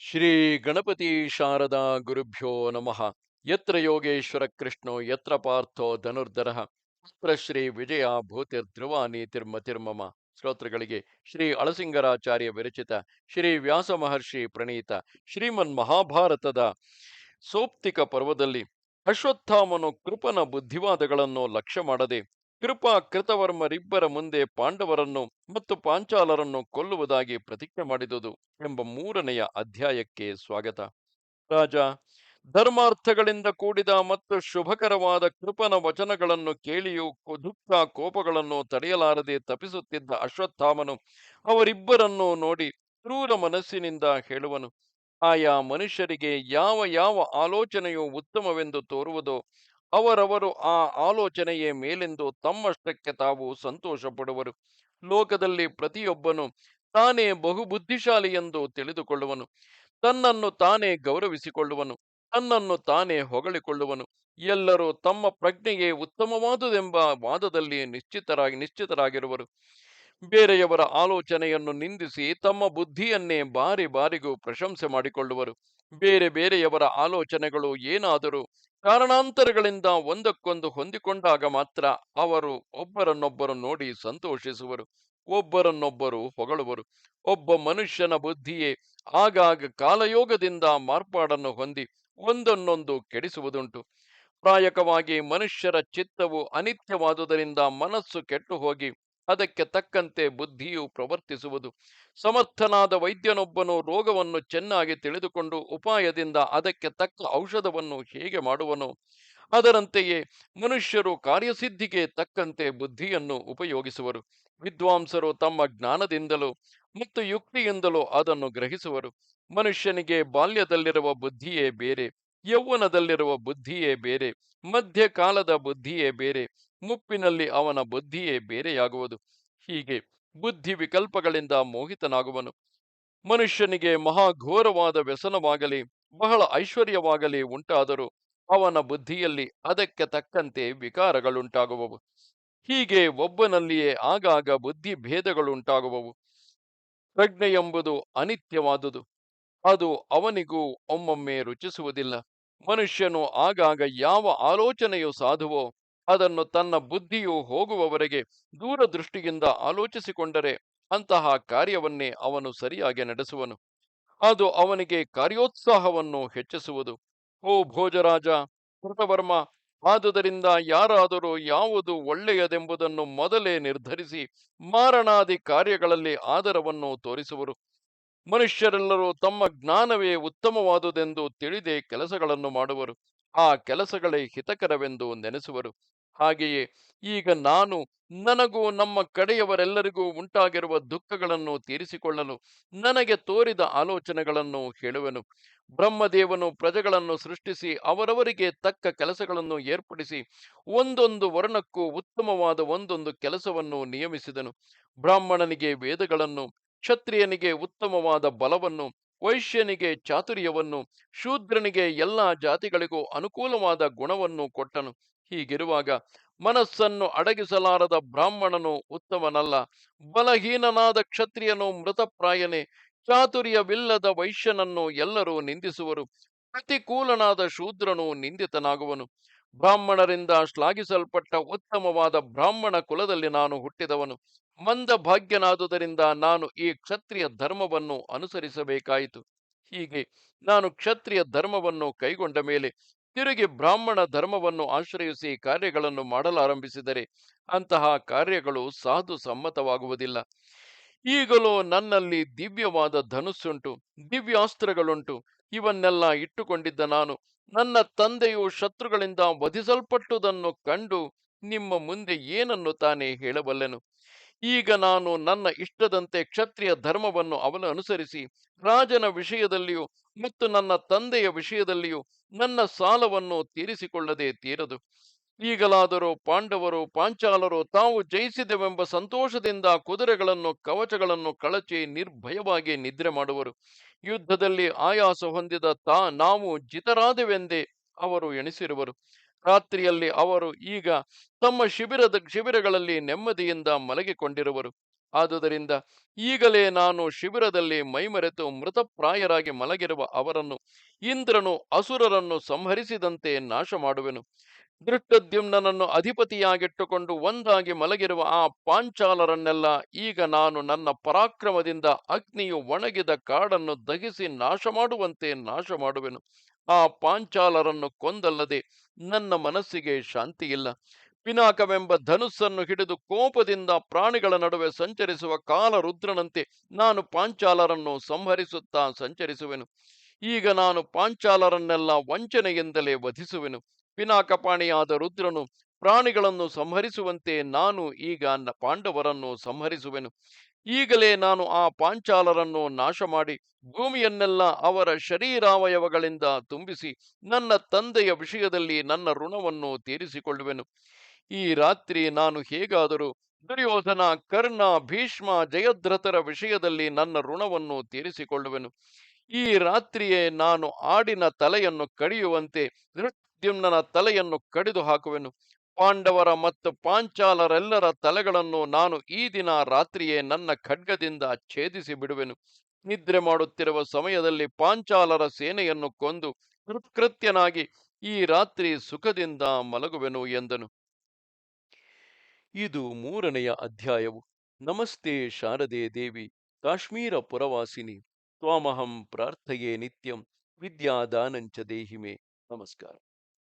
ಶ್ರೀ ಗಣಪತಿ ಶಾರದಾ ಗುರುಭ್ಯೋ ನಮಃ. ಯತ್ರ ಯೋಗೇಶ್ವರ ಕೃಷ್ಣೋ, ಯತ್ರ ಪಾರ್ಥೋ ಧನುರ್ಧರ. ಶ್ರೀ ವಿಜಯ ಭೂತಿರ್ಧ್ರುವ ನೀತಿರ್ಮತಿರ್ಮಮ ಶ್ರೋತೃಗಳಿಗೆ ಶ್ರೀ ಅಳಸಿಂಗರಾಚಾರ್ಯ ವಿರಚಿತ ಶ್ರೀ ವ್ಯಾಸ ಮಹರ್ಷಿ ಪ್ರಣೀತ ಶ್ರೀಮನ್ ಮಹಾಭಾರತದ ಸೋಪ್ತಿಕ ಪರ್ವದಲ್ಲಿ ಅಶ್ವತ್ಥಾಮನು ಕೃಪನ ಬುದ್ಧಿವಾದಗಳನ್ನು ಲಕ್ಷ್ಯ ಮಾಡದೆ ಕೃಪಾ ಕೃತವರ್ಮರಿಬ್ಬರ ಮುಂದೆ ಪಾಂಡವರನ್ನು ಮತ್ತು ಪಾಂಚಾಲರನ್ನು ಕೊಲ್ಲುವುದಾಗಿ ಪ್ರತಿಜ್ಞೆ ಮಾಡಿದುದು ಎಂಬ ಮೂರನೆಯ ಅಧ್ಯಾಯಕ್ಕೆ ಸ್ವಾಗತ. ರಾಜ, ಧರ್ಮಾರ್ಥಗಳಿಂದ ಕೂಡಿದ ಮತ್ತು ಶುಭಕರವಾದ ಕೃಪನ ವಚನಗಳನ್ನು ಕೇಳಿಯೂ ದುಃಖ ಕೋಪಗಳನ್ನು ತಡೆಯಲಾರದೆ ತಪಿಸುತ್ತಿದ್ದ ಅಶ್ವತ್ಥಾಮನು ಅವರಿಬ್ಬರನ್ನು ನೋಡಿ ಕ್ರೂರ ಮನಸ್ಸಿನಿಂದ ಹೇಳುವನು, ಆಯಾ ಮನುಷ್ಯರಿಗೆ ಯಾವ ಯಾವ ಆಲೋಚನೆಯು ಉತ್ತಮವೆಂದು ತೋರುವುದೋ ಅವರವರು ಆ ಆಲೋಚನೆಯೇ ಮೇಲೆಂದು ತಮ್ಮಷ್ಟಕ್ಕೆ ತಾವು ಸಂತೋಷ ಪಡುವರು ಲೋಕದಲ್ಲಿ ಪ್ರತಿಯೊಬ್ಬನು ತಾನೇ ಬಹು ಬುದ್ಧಿಶಾಲಿ ಎಂದು ತಿಳಿದುಕೊಳ್ಳುವನು. ತನ್ನನ್ನು ತಾನೇ ಗೌರವಿಸಿಕೊಳ್ಳುವನು. ತನ್ನನ್ನು ತಾನೇ ಹೊಗಳಿಕೊಳ್ಳುವನು. ಎಲ್ಲರೂ ತಮ್ಮ ಪ್ರಜ್ಞೆಯೇ ಉತ್ತಮವಾದುದೆಂಬ ವಾದದಲ್ಲಿ ನಿಶ್ಚಿತರಾಗಿ, ನಿಶ್ಚಿತರಾಗಿರುವರು. ಬೇರೆಯವರ ಆಲೋಚನೆಯನ್ನು ನಿಂದಿಸಿ ತಮ್ಮ ಬುದ್ಧಿಯನ್ನೇ ಬಾರಿ ಬಾರಿಗೂ ಪ್ರಶಂಸೆ ಮಾಡಿಕೊಳ್ಳುವರು. ಬೇರೆ ಬೇರೆಯವರ ಆಲೋಚನೆಗಳು ಏನಾದರೂ ಕಾರಣಾಂತರಗಳಿಂದ ಒಂದಕ್ಕೊಂದು ಹೊಂದಿಕೊಂಡಾಗ ಮಾತ್ರ ಅವರು ಒಬ್ಬರನ್ನೊಬ್ಬರು ನೋಡಿ ಸಂತೋಷಿಸುವರು, ಒಬ್ಬರನ್ನೊಬ್ಬರು ಹೊಗಳುವರು. ಒಬ್ಬ ಮನುಷ್ಯನ ಬುದ್ಧಿಯೇ ಆಗಾಗ ಕಾಲಯೋಗದಿಂದ ಮಾರ್ಪಾಡನ್ನು ಹೊಂದಿ ಒಂದನ್ನೊಂದು ಕೆಡಿಸುವುದುಂಟು. ಪ್ರಾಯಕವಾಗಿ ಮನುಷ್ಯರ ಚಿತ್ತವು ಅನಿತ್ಯವಾದುದರಿಂದ ಮನಸ್ಸು ಕೆಟ್ಟು ಹೋಗಿ ಅದಕ್ಕೆ ತಕ್ಕಂತೆ ಬುದ್ಧಿಯು ಪ್ರವರ್ತಿಸುವುದು. ಸಮರ್ಥನಾದ ವೈದ್ಯನೊಬ್ಬನು ರೋಗವನ್ನು ಚೆನ್ನಾಗಿ ತಿಳಿದುಕೊಂಡು ಉಪಾಯದಿಂದ ಅದಕ್ಕೆ ತಕ್ಕ ಔಷಧವನ್ನು ಹೇಗೆ ಮಾಡುವನು? ಅದರಂತೆಯೇ ಮನುಷ್ಯರು ಕಾರ್ಯಸಿದ್ಧಿಗೆ ತಕ್ಕಂತೆ ಬುದ್ಧಿಯನ್ನು ಉಪಯೋಗಿಸುವರು. ವಿದ್ವಾಂಸರು ತಮ್ಮ ಜ್ಞಾನದಿಂದಲೂ ಮತ್ತು ಯುಕ್ತಿಯಿಂದಲೂ ಅದನ್ನು ಗ್ರಹಿಸುವರು. ಮನುಷ್ಯನಿಗೆ ಬಾಲ್ಯದಲ್ಲಿರುವ ಬುದ್ಧಿಯೇ ಬೇರೆ, ಯೌವನದಲ್ಲಿರುವ ಬುದ್ಧಿಯೇ ಬೇರೆ, ಮಧ್ಯಕಾಲದ ಬುದ್ಧಿಯೇ ಬೇರೆ ಮುಪ್ಪಿನಲ್ಲಿ ಅವನ ಬುದ್ಧಿಯೇ ಬೇರೆಯಾಗುವುದು. ಹೀಗೆ ಬುದ್ಧಿ ವಿಕಲ್ಪಗಳಿಂದ ಮೋಹಿತನಾಗುವನು. ಮನುಷ್ಯನಿಗೆ ಮಹಾಘೋರವಾದ ವ್ಯಸನವಾಗಲಿ, ಬಹಳ ಐಶ್ವರ್ಯವಾಗಲಿ ಉಂಟಾದರೂ ಅವನ ಬುದ್ಧಿಯಲ್ಲಿ ಅದಕ್ಕೆ ತಕ್ಕಂತೆ ವಿಕಾರಗಳುಂಟಾಗುವವು. ಹೀಗೆ ಒಬ್ಬನಲ್ಲಿಯೇ ಆಗಾಗ ಬುದ್ಧಿ ಭೇದಗಳುಂಟಾಗುವವು. ಪ್ರಜ್ಞೆ ಎಂಬುದು ಅನಿತ್ಯವಾದುದು. ಅದು ಅವನಿಗೂ ಒಮ್ಮೊಮ್ಮೆ ರುಚಿಸುವುದಿಲ್ಲ. ಮನುಷ್ಯನು ಆಗಾಗ ಯಾವ ಆಲೋಚನೆಯು ಸಾಧುವೋ ಅದನ್ನು ತನ್ನ ಬುದ್ಧಿಯು ಹೋಗುವವರೆಗೆ ದೂರದೃಷ್ಟಿಯಿಂದ ಆಲೋಚಿಸಿಕೊಂಡರೆ ಅಂತಹ ಕಾರ್ಯವನ್ನೇ ಅವನು ಸರಿಯಾಗಿ ನಡೆಸುವನು. ಅದು ಅವನಿಗೆ ಕಾರ್ಯೋತ್ಸಾಹವನ್ನು ಹೆಚ್ಚಿಸುವುದು. ಓ ಭೋಜರಾಜ ಕೃತವರ್ಮ ಆದುದರಿಂದ ಯಾರಾದರೂ ಯಾವುದು ಒಳ್ಳೆಯದೆಂಬುದನ್ನು ಮೊದಲೇ ನಿರ್ಧರಿಸಿ ಮಾರಣಾದಿ ಕಾರ್ಯಗಳಲ್ಲಿ ಆದರವನ್ನು ತೋರಿಸುವರು. ಮನುಷ್ಯರೆಲ್ಲರೂ ತಮ್ಮ ಜ್ಞಾನವೇ ಉತ್ತಮವಾದುದೆಂದು ತಿಳಿದೇ ಕೆಲಸಗಳನ್ನು ಮಾಡುವರು. ಆ ಕೆಲಸಗಳೇ ಹಿತಕರವೆಂದು ನೆನೆಸುವರು. ಹಾಗೆಯೇ ಈಗ ನಾನು ನನಗೂ ನಮ್ಮ ಕಡೆಯವರೆಲ್ಲರಿಗೂ ಉಂಟಾಗಿರುವ ದುಃಖಗಳನ್ನು ತೀರಿಸಿಕೊಳ್ಳಲು ನನಗೆ ತೋರಿದ ಆಲೋಚನೆಗಳನ್ನು ಹೇಳುವೆನು. ಬ್ರಹ್ಮದೇವನು ಪ್ರಜೆಗಳನ್ನು ಸೃಷ್ಟಿಸಿ ಅವರವರಿಗೆ ತಕ್ಕ ಕೆಲಸಗಳನ್ನು ಏರ್ಪಡಿಸಿ ಒಂದೊಂದು ವರ್ಣಕ್ಕೂ ಉತ್ತಮವಾದ ಒಂದೊಂದು ಕೆಲಸವನ್ನು ನಿಯಮಿಸಿದನು. ಬ್ರಾಹ್ಮಣನಿಗೆ ವೇದಗಳನ್ನು, ಕ್ಷತ್ರಿಯನಿಗೆ ಉತ್ತಮವಾದ ಬಲವನ್ನು ವೈಶ್ಯನಿಗೆ ಚಾತುರ್ಯವನ್ನು, ಶೂದ್ರನಿಗೆ ಎಲ್ಲ ಜಾತಿಗಳಿಗೂ ಅನುಕೂಲವಾದ ಗುಣವನ್ನು ಕೊಟ್ಟನು. ಹೀಗಿರುವಾಗ ಮನಸ್ಸನ್ನು ಅಡಗಿಸಲಾರದ ಬ್ರಾಹ್ಮಣನು ಉತ್ತಮನಲ್ಲ. ಬಲಹೀನನಾದ ಕ್ಷತ್ರಿಯನು ಮೃತಪ್ರಾಯನೇ. ಚಾತುರ್ಯವಿಲ್ಲದ ವೈಶ್ಯನನ್ನು ಎಲ್ಲರೂ ನಿಂದಿಸುವರು. ಪ್ರತಿಕೂಲನಾದ ಶೂದ್ರನು ನಿಂದಿತನಾಗುವನು. ಬ್ರಾಹ್ಮಣರಿಂದ ಶ್ಲಾಘಿಸಲ್ಪಟ್ಟ ಉತ್ತಮವಾದ ಬ್ರಾಹ್ಮಣ ಕುಲದಲ್ಲಿ ನಾನು ಹುಟ್ಟಿದವನು. ಮಂದ ಭಾಗ್ಯನಾದುದರಿಂದ ನಾನು ಈ ಕ್ಷತ್ರಿಯ ಧರ್ಮವನ್ನು ಅನುಸರಿಸಬೇಕಾಯಿತು. ಹೀಗೆ ನಾನು ಕ್ಷತ್ರಿಯ ಧರ್ಮವನ್ನು ಕೈಗೊಂಡ ಮೇಲೆ ತಿರುಗಿ ಬ್ರಾಹ್ಮಣ ಧರ್ಮವನ್ನು ಆಶ್ರಯಿಸಿ ಕಾರ್ಯಗಳನ್ನು ಮಾಡಲಾರಂಭಿಸಿದರೆ ಅಂತಹ ಕಾರ್ಯಗಳು ಸಾಧು ಸಮ್ಮತವಾಗುವುದಿಲ್ಲ. ಈಗಲೂ ನನ್ನಲ್ಲಿ ದಿವ್ಯವಾದ ಧನುಸ್ಸುಂಟು, ದಿವ್ಯಾಸ್ತ್ರಗಳುಂಟು. ಇವನ್ನೆಲ್ಲ ಇಟ್ಟುಕೊಂಡಿದ್ದ ನಾನು ನನ್ನ ತಂದೆಯು ಶತ್ರುಗಳಿಂದ ವಧಿಸಲ್ಪಟ್ಟುದನ್ನು ಕಂಡು ನಿಮ್ಮ ಮುಂದೆ ಏನನ್ನು ತಾನೇ ಹೇಳಬಲ್ಲೆನು? ಈಗ ನಾನು ನನ್ನ ಇಷ್ಟದಂತೆ ಕ್ಷತ್ರಿಯ ಧರ್ಮವನ್ನು ಅವನು ಅನುಸರಿಸಿ, ರಾಜನ ವಿಷಯದಲ್ಲಿಯೂ ಮತ್ತು ನನ್ನ ತಂದೆಯ ವಿಷಯದಲ್ಲಿಯೂ ನನ್ನ ಸಾಲವನ್ನು ತೀರಿಸಿಕೊಳ್ಳದೆ ತೀರದು. ಈಗಲಾದರೂ ಪಾಂಡವರು, ಪಾಂಚಾಲರು ತಾವು ಜಯಿಸಿದೆವೆಂಬ ಸಂತೋಷದಿಂದ ಕುದುರೆಗಳನ್ನು, ಕವಚಗಳನ್ನು ಕಳಚಿ ನಿರ್ಭಯವಾಗಿ ನಿದ್ರೆ ಮಾಡುವರು. ಯುದ್ಧದಲ್ಲಿ ಆಯಾಸ ಹೊಂದಿದ ತಾ, ನಾವು ಜಿತರಾದೆವೆಂದೇ ಅವರು ಎಣಿಸಿರುವರು. ರಾತ್ರಿಯಲ್ಲಿ ಅವರು ಈಗ ತಮ್ಮ ಶಿಬಿರದ, ಶಿಬಿರಗಳಲ್ಲಿ ನೆಮ್ಮದಿಯಿಂದ ಮಲಗಿಕೊಂಡಿರುವರು. ಆದುದರಿಂದ ಈಗಲೇ ನಾನು ಶಿಬಿರದಲ್ಲಿ ಮೈಮರೆತು ಮೃತಪ್ರಾಯರಾಗಿ ಮಲಗಿರುವ ಅವರನ್ನು, ಇಂದ್ರನು ಅಸುರರನ್ನು ಸಂಹರಿಸಿದಂತೆ ನಾಶ ಮಾಡುವೆನು ದೃಷ್ಟದ್ಯುಮ್ನನನ್ನು ಅಧಿಪತಿಯಾಗಿಟ್ಟುಕೊಂಡು ಒಂದಾಗಿ ಮಲಗಿರುವ ಆ ಪಾಂಚಾಲರನ್ನೆಲ್ಲ ಈಗ ನಾನು ನನ್ನ ಪರಾಕ್ರಮದಿಂದ ಅಗ್ನಿಯು ಒಣಗಿದ ಕಾಡನ್ನು ದಹಿಸಿ ನಾಶ ಮಾಡುವಂತೆ ನಾಶ ಮಾಡುವೆನು ಆ ಪಾಂಚಾಲರನ್ನು ಕೊಂದಲ್ಲದೆ ನನ್ನ ಮನಸ್ಸಿಗೆ ಶಾಂತಿಯಿಲ್ಲ. ಪಿನಾಕವೆಂಬ ಧನುಸ್ಸನ್ನು ಹಿಡಿದು ಕೋಪದಿಂದ ಪ್ರಾಣಿಗಳ ನಡುವೆ ಸಂಚರಿಸುವ ಕಾಲರುದ್ರನಂತೆ ನಾನು ಪಾಂಚಾಲರನ್ನು ಸಂಹರಿಸುತ್ತಾ ಸಂಚರಿಸುವೆನು. ಈಗ ನಾನು ಪಾಂಚಾಲರನ್ನೆಲ್ಲ ವಂಚನೆಯಿಂದಲೇ ವಧಿಸುವೆನು. ಪಿನಾಕಪಾಣಿಯಾದ ರುದ್ರನು, ಪ್ರಾಣಿಗಳನ್ನು ಸಂಹರಿಸುವಂತೆ ನಾನು ಈಗ ಪಾಂಡವರನ್ನು ಸಂಹರಿಸುವೆನು. ಈಗಲೇ ನಾನು ಆ ಪಾಂಚಾಲರನ್ನು ನಾಶ ಮಾಡಿ ಭೂಮಿಯನ್ನೆಲ್ಲ ಅವರ ಶರೀರಾವಯವಗಳಿಂದ ತುಂಬಿಸಿ, ನನ್ನ ತಂದೆಯ ವಿಷಯದಲ್ಲಿ ನನ್ನ ಋಣವನ್ನು ತೀರಿಸಿಕೊಳ್ಳುವೆನು. ಈ ರಾತ್ರಿ ನಾನು ಹೇಗಾದರೂ ದುರ್ಯೋಧನ, ಕರ್ಣ, ಭೀಷ್ಮ, ಜಯದ್ರಥರ ವಿಷಯದಲ್ಲಿ ನನ್ನ ಋಣವನ್ನು ತೀರಿಸಿಕೊಳ್ಳುವೆನು. ಈ ರಾತ್ರಿಯೇ ನಾನು ಆಡಿನ ತಲೆಯನ್ನು ಕಡಿಯುವಂತೆ ಧೃತ್ಯುಮ್ನನ ತಲೆಯನ್ನು ಕಡಿದು ಹಾಕುವೆನು. ಪಾಂಡವರ ಮತ್ತು ಪಾಂಚಾಲರೆಲ್ಲರ ತಲೆಗಳನ್ನು ನಾನು ಈ ದಿನ ರಾತ್ರಿಯೇ ನನ್ನ ಖಡ್ಗದಿಂದ ಛೇದಿಸಿ ಬಿಡುವೆನು. ನಿದ್ರೆ ಮಾಡುತ್ತಿರುವ ಸಮಯದಲ್ಲಿ ಪಾಂಚಾಲರ ಸೇನೆಯನ್ನು ಕೊಂದು ಕೃತ್ಯನಾಗಿ ಈ ರಾತ್ರಿ ಸುಖದಿಂದ ಮಲಗುವೆನು ಎಂದನು. ಇದು ಮೂರನೆಯ ಅಧ್ಯಾಯವು. ನಮಸ್ತೆ ಶಾರದೆ ದೇವಿ, ಕಾಶ್ಮೀರ ಪುರವಾಸಿನಿ, ತ್ವಾಮಹಂ ಪ್ರಾರ್ಥೆಯೇ ನಿತ್ಯಂ, ವಿದ್ಯಾದಾನಂಚ ದೇಹಿಮೆ. ನಮಸ್ಕಾರ.